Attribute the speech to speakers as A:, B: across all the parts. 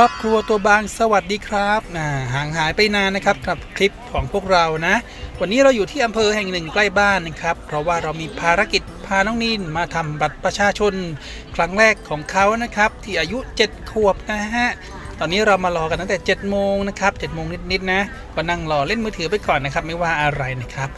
A: ครอบครัวตัวบางสวัสดีครับห่างหายไปนานนะครับกับคลิปของพวกเรานะ วันนี้เราอยู่ที่อำเภอแห่งหนึ่งใกล้บ้านนะครับ เพราะว่าเรามีภารกิจพาน้องนินมาทำบัตรประชาชน ครั้งแรกของเขานะครับ ที่อายุ 7 ขวบนะฮะตอนนี้เรามารอกันตั้งแต่7โมงนะครับ7โมงนิดๆนะก็นั่งรอเล่นมือถือไปก่อนนะครับ ไม่ว่าอะไรนะครับ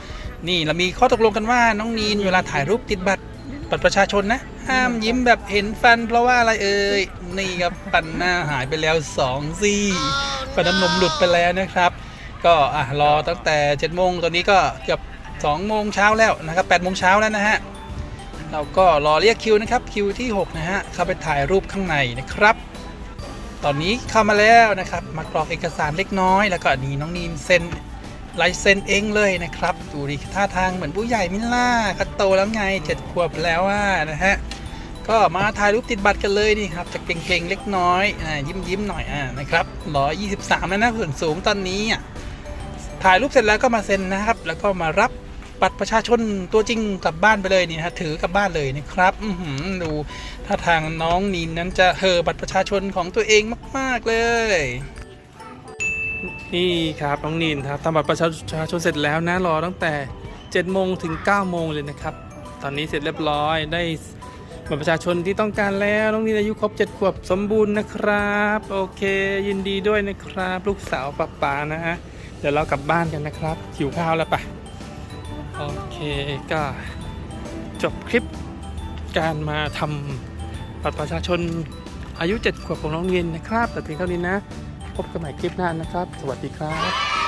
A: นี่เรามีข้อตกลงกันว่าน้องนีนเวลาถ่ายรูปติดบัตร บัตรประชาชนนะ ห้ามยิ้มแบบเห็นฟัน เพราะว่าอะไรเอ่ยนี่ครับปันหน้าหายไปแล้ว2ซี่ฟันน้ำนมหลุดไปแล้วนะครับ ก็อะรอตั้งแต่7โมงตอนนี้ก็เกือบ2โมงเช้าแล้วนะครับ8โมงเช้าแล้วนะฮะเราก็รอเรียกคิวนะครับคิวที่6นะฮะเข้าไปถ่ายรูปข้างในนะครับ ตอนนี้เข้ามาแล้วนะครับ มากรอกเอกสารเล็กน้อย แล้วก็นี่น้องนีนเซ็น ลายเซ็นเองเลยนะครับ ดูดิท่าทางเหมือนผู้ใหญ่มิล่าคัดโตแล้วไงเจ็ดขวบแล้วว่านะฮะก็มาถ่ายรูปติดบัตรกันเลยนี่ครับจะเก่งๆเล็กน้อยอ่ายิ้มยิ้มๆหน่อยอ่านะครับ123แล้วนะส่วนสูงตอนนี้อะถ่ายรูปเสร็จแล้วก็มาเซ็นนะครับ แล้วก็มารับบัตรประชาชนตัวจริงกลับบ้านไปเลยนี่ฮะถือกลับบ้านเลยนะครับอืดูท่าทางน้องนีนนั้นจะเฮอบัตรประชาชนของตัวเองมาก ๆเลย นี่ครับน้องนีนครับทำบัตรประชาชนเสร็จแล้วนะรอตั้งแต่7โมงถึง9โมงเลยนะครับ ตอนนี้เสร็จเรียบร้อยได้บัตรประชาชนที่ต้องการแล้วน้องนินอายุครบ7ขวบสมบูรณ์นะครับ โอเค ยินดีด้วยนะครับ ลูกสาวป้าป๋านะฮะเดี๋ยวเรากลับบ้านกันนะครับหิวข้าวแล้วปะโอเคก็จบคลิปการมาทำบัตรประชาชนอายุ7ขวบของน้องนินนะครับแต่เพียงเท่านี้นะ พบกันใหม่คลิปหน้านะครับ สวัสดีครับ